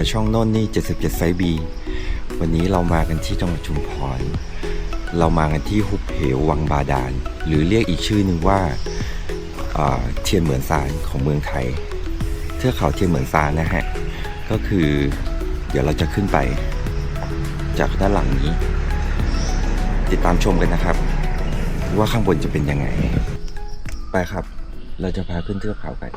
กับช่องโนนนี่ 77 ไซบี วันนี้เรามากันที่จังหวัดชุมพร เรามากันที่หุบเหววังบาดาล หรือเรียกอีกชื่อหนึ่งว่าเทียนเหมือนซานของเมืองไทย เทือกเขาเทียนเหมือนซานนะฮะ ก็คือเดี๋ยวเราจะขึ้นไป จากด้านหลังนี้ ติดตามชมกันนะครับ ว่าข้างบนจะเป็นยังไง ไปครับ เราจะพาขึ้นเทือกเขากัน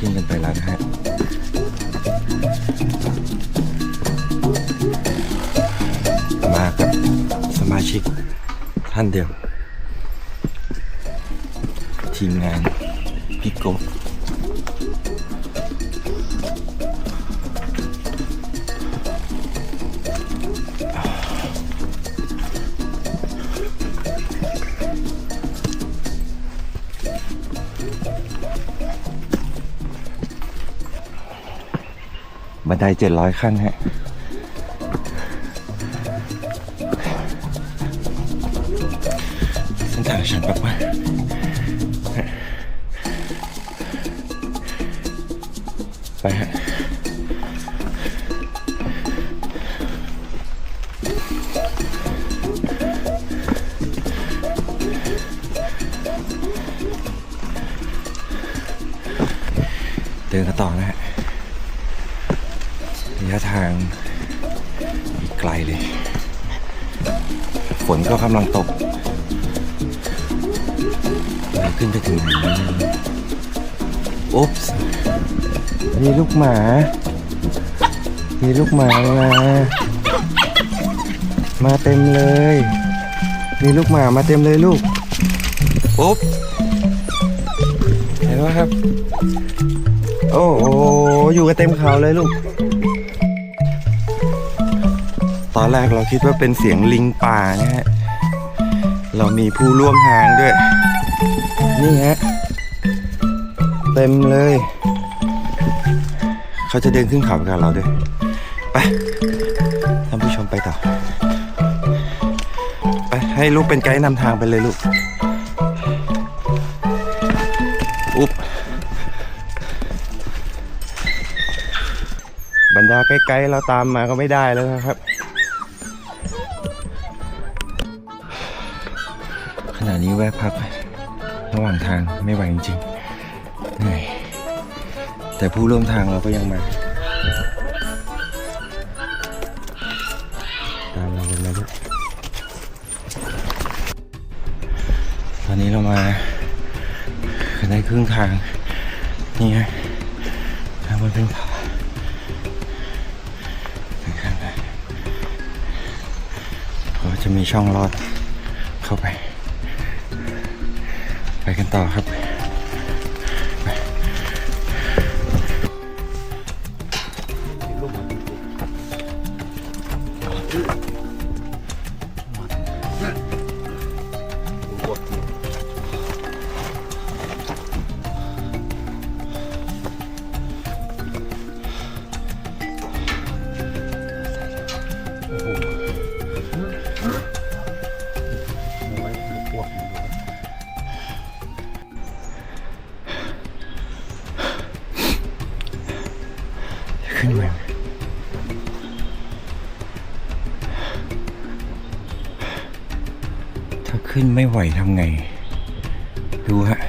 ขึ้นกันไปแล้วนะฮะมากับสมาชิกท่านเดียว ทีมงานพี่โกบ ไดเจ็ดร้อยขั้นฮะเส้นทางชันมากๆไปฮะเดินกันต่อนะฮะระ ยะทางอีกไกลเลย ฝนก็กำลังตกขึ้นไปถึงอุ๊บส์มีลูกหมา มีลูกหมามามาเต็มเลย มีลูกหมามาเต็มเลยลูกอุ๊บเห็นไหมครับ โอ้โหอยู่กันเต็มเขาเลยลูก อนแรกเราคิดว่าเป็นเสียงลิงป่านะฮะ เรามีผู้ร่วมทางด้วย นี่ฮะ เต็มเลย เขาจะเดินขึ้นเขาไปกับเราด้วย ไป ท่านผู้ชมไปต่อ ไป ให้ลูกเป็นไกด์นำทางไปเลยลูก อุ๊บ บรรดาใกล้ๆเราตามมาก็ไม่ได้แล้วนะครับ ณะนี้แวะพัก ระหว่างทางไม่ไหวจริงๆเหนื่อยแต่ผู้ร่วมทางเราก็ยังมา ตามเราเป็นมาลูกตอนนี้เรามาได้ครึ่งทาง นี่ไงทางบนเป็นเขาข้างในก็จะมีช่องลอดเข้าไป กันต่อครับ ขึ้นมาถ้าขึ้นไม่ไหวทำไง ดูฮะ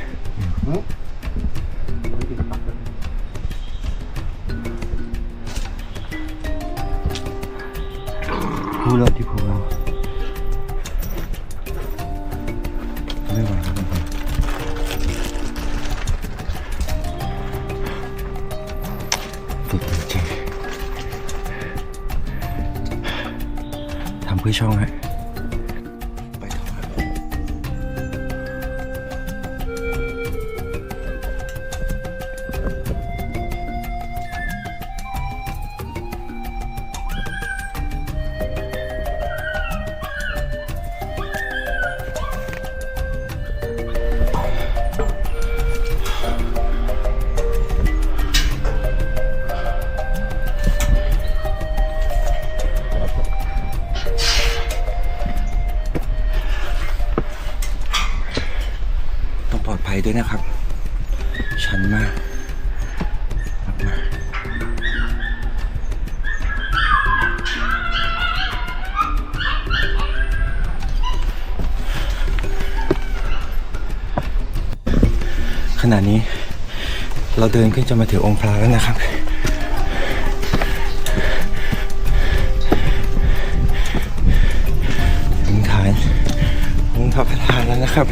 เราเดินขึ้นจะมาถึงองค์พระแล้วนะครับ ถึงฐานองค์พระประธานแล้วนะครับ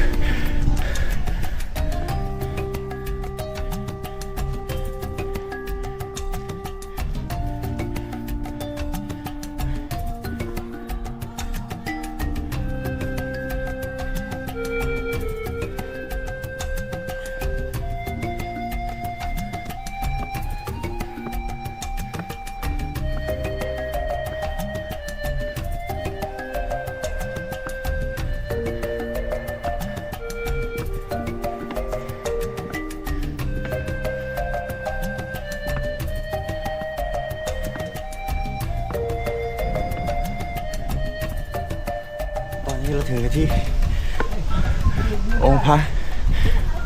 องค์พระ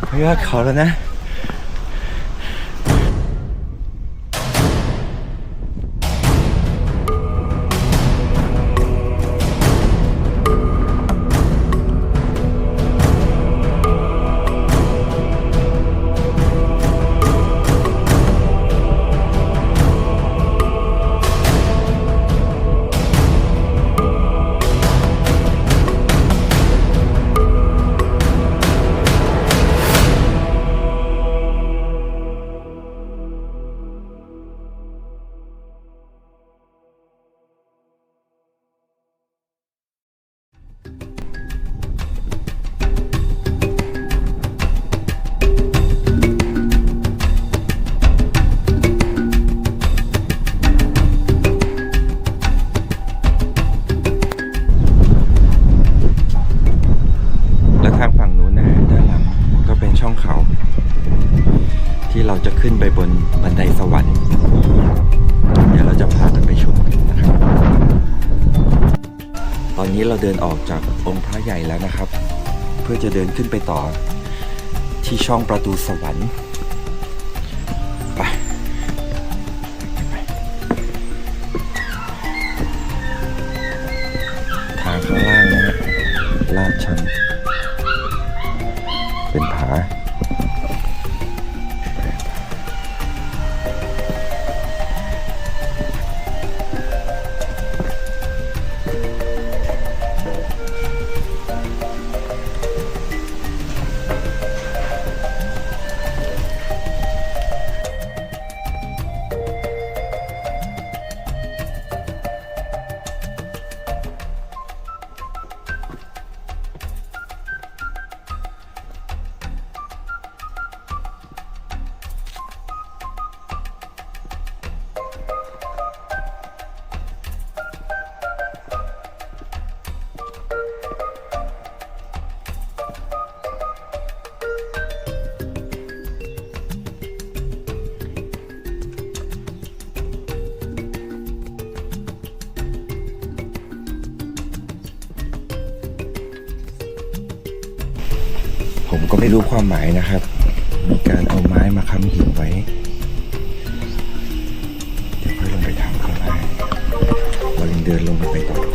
พ จะเดินขึ้นไปต่อ ที่ช่องประตูสวรรค์ ผมก็ไม่รู้ความหมายนะครับ มีการเอาไม้มาค้ำหินไว้ เดี๋ยวค่อยลงไปถามข้างล่างเรายังเดินลงกันไปต่อ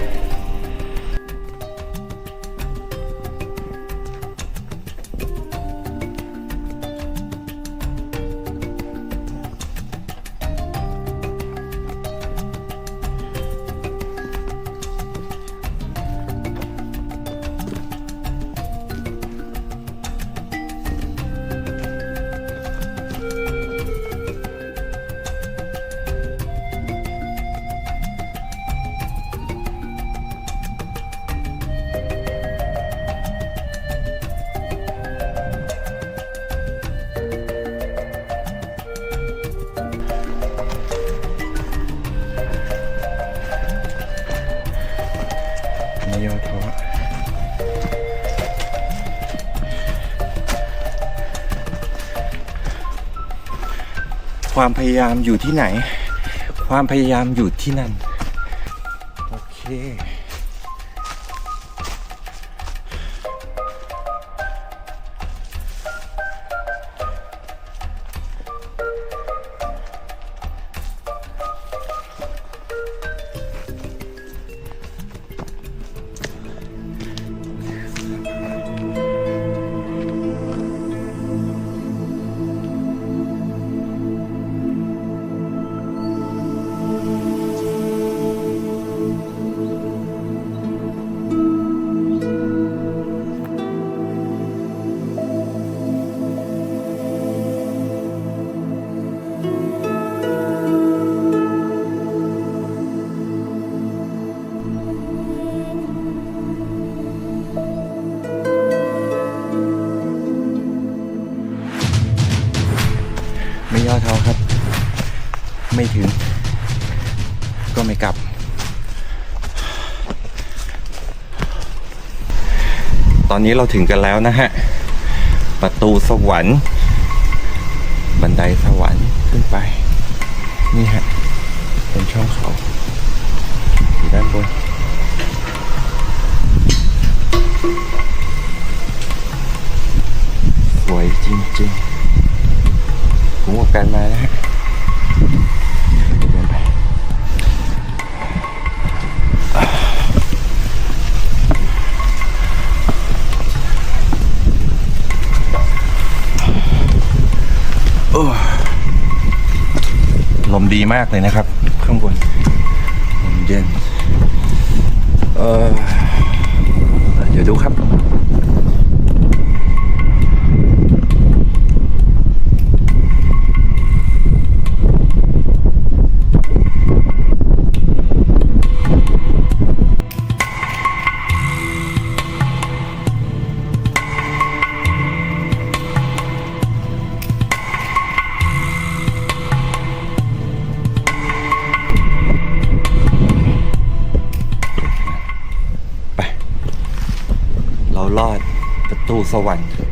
ความพยายามอยู่ที่ไหน ความพยายามอยู่ที่นั่น โอเค อนนี้เราถึงกันแล้วนะฮะ ประตูสวรรค์ มากเลยนะครับ ข้างบนลมเย็น เออเดี๋ยวดูครับ สวรรค์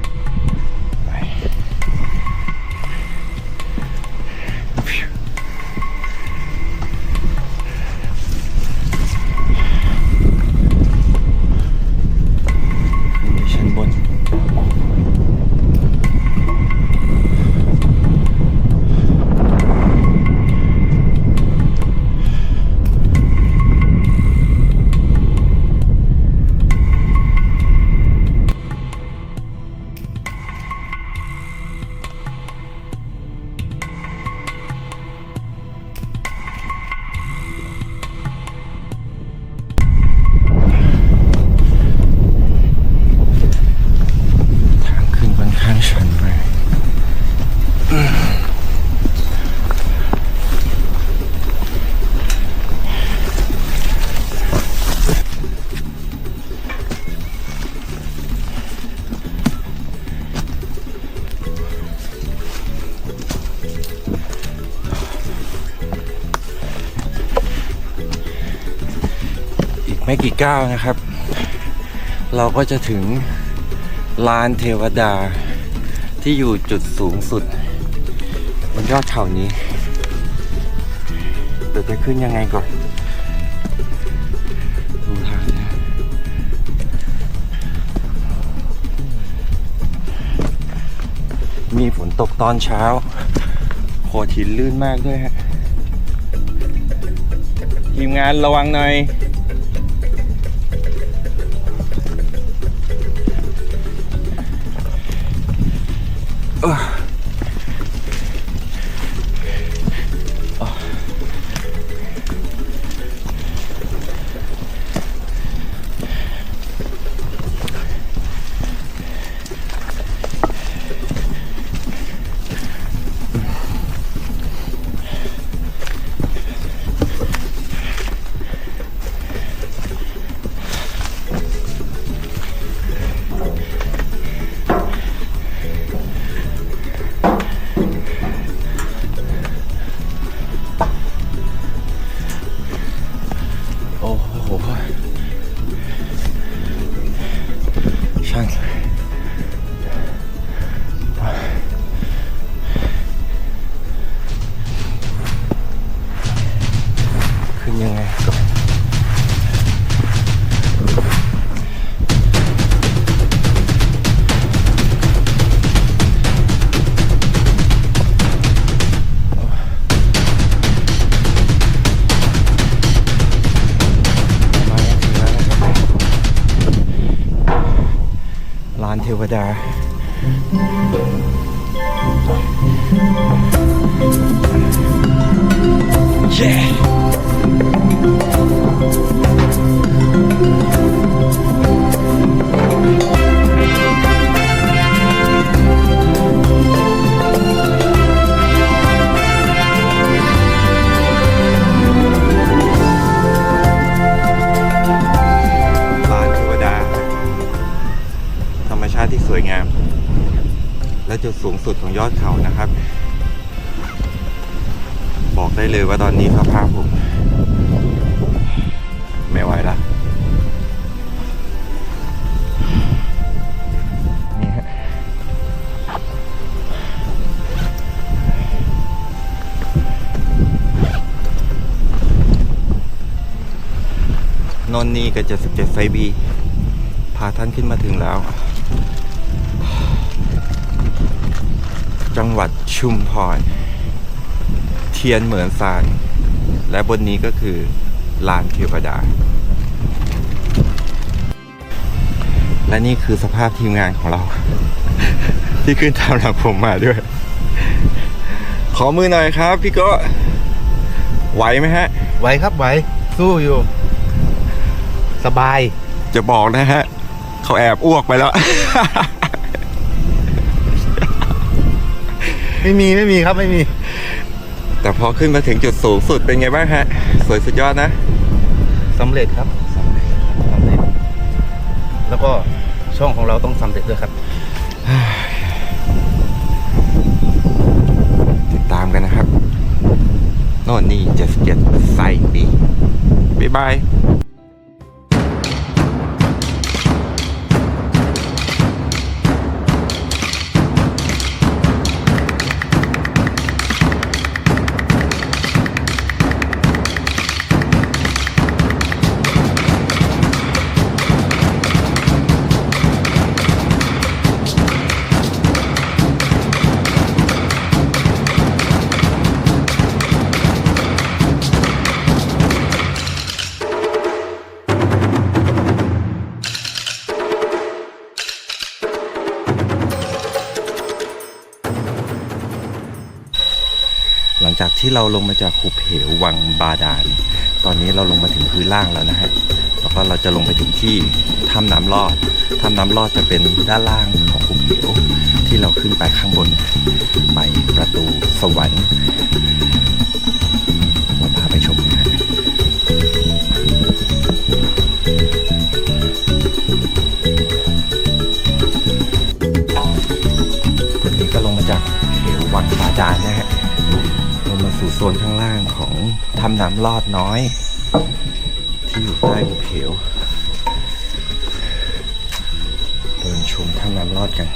อีกไม่ก้าวนะครับ เราก็จะถึงลานเทวดาที่อยู่จุดสูงสุด บนยอดเขานี้แต่จะขึ้นยังไงก่อนดูทางนะมีฝนตกตอนเช้าโขดหินลื่นมากด้วยฮะทีมงานระวังหน่อย ลาน วยงาม และจุดสูงสุดของยอดเขานะครับ บอกได้เลยว่าตอนนี้สภาพผม ไม่ไหวละนี่ฮะนนนี่กับ77ไฟบีพาท่านขึ้นมาถึงแล้ว จังหวัดชุมพร เทียนเหมือนซานและบนนี้ก็คือลานเทวดา และนี่คือสภาพทีมงานของเรา ที่ขึ้นตามหลังผมมาด้วย ขอมือหน่อยครับพี่โก็ไหวไหมฮะ ไหวครับไหว สู้อยู่ สบาย จะบอกนะฮะ เขาแอบอ้วกไปแล้ว ไม่มีไม่มีครับไม่มี แต่พอขึ้นมาถึงจุดสูงสุดเป็นไงบ้างฮะ สวยสุดยอดนะสำเร็จครับสำเร็จครับสำเร็จ แล้วก็ช่องของเราต้องสำเร็จด้วยครับ ติดตามกันนะครับโน่นนี่เจ็ดเจ็ดใส่ปีบ๊ายบาย ที่เราลงมาจากหุบเหววังบาดาล ตอนนี้เราลงมาถึงพื้นล่างแล้วนะฮะ แล้วก็เราจะลงไปถึงที่ถ้ำน้ำลอด ถ้ำน้ำลอดจะเป็นด้านล่างของหุบเหวที่เราขึ้นไปข้างบน ไปประตูสวรรค์เราพาไปชมนะฮะตอนนี้ก็ลงมาจากเหววังบาดาลนะฮะ สู่โซนข้างล่างของถ้ำน้ำลอดน้อย ที่อยู่ใต้ภูเขวเดินชมถ้ำน้ำลอดกัน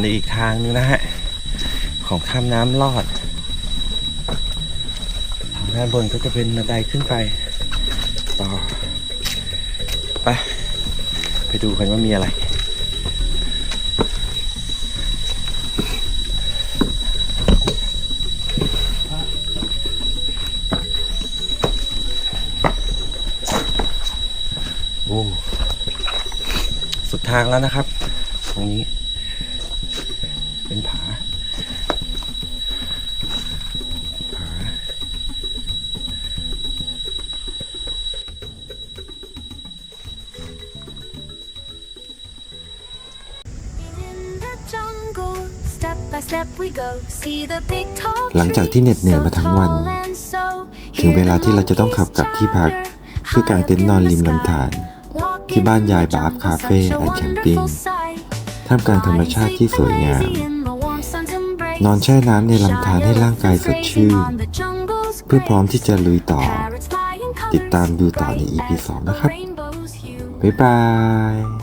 นอีกทางนึงนะฮะ ของถ้ำน้ำลอดทางด้านบนก็จะเป็นบันไดขึ้นไป ต่อ ไป ไปดูกันว่ามีอะไรโอ้สุดทางแล้วนะครับ ตรงนี้ จากที่เหน็ดเหนื่อยมาทั้งวัน ถึงเวลาที่เราจะต้องขับกลับที่พัก เพื่อกางเต็นท์นอนริมลำธารที่บ้านยายบาฟคาเฟ่แอนด์แคมปิ้งท่ามกลางธรรมชาติที่สวยงาม นอนแช่น้ำในลำธารให้ร่างกายสดชื่น เพื่อพร้อมที่จะลุยต่อ ติดตามดูต่อใน EP 2 นะครับ บ๊ายบาย